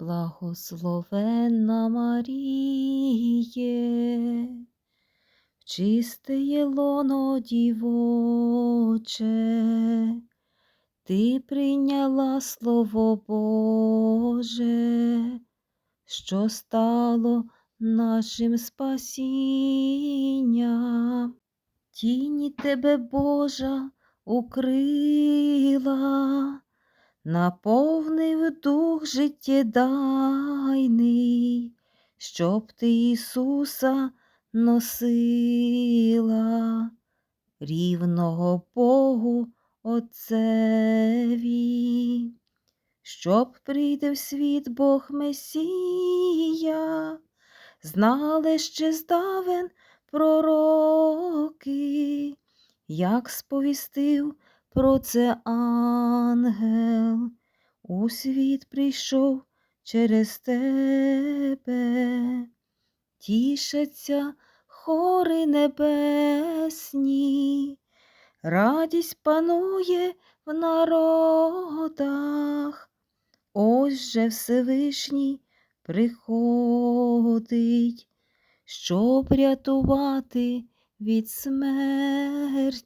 Благословенна Маріє, в чисте лоно дівоче, ти прийняла Слово Боже, що стало нашим спасінням. Тіні тебе Божа укрила, наповнив дух життєдайний, щоб ти Ісуса носила, рівного Богу Отцеві, щоб прийде в світ Бог Месія, знали ще здавен пророки, як сповістив про це ангел, у світ прийшов через тебе, тішаться хори небесні, радість панує в народах, ось же Всевишній приходить, щоб рятувати від смерті.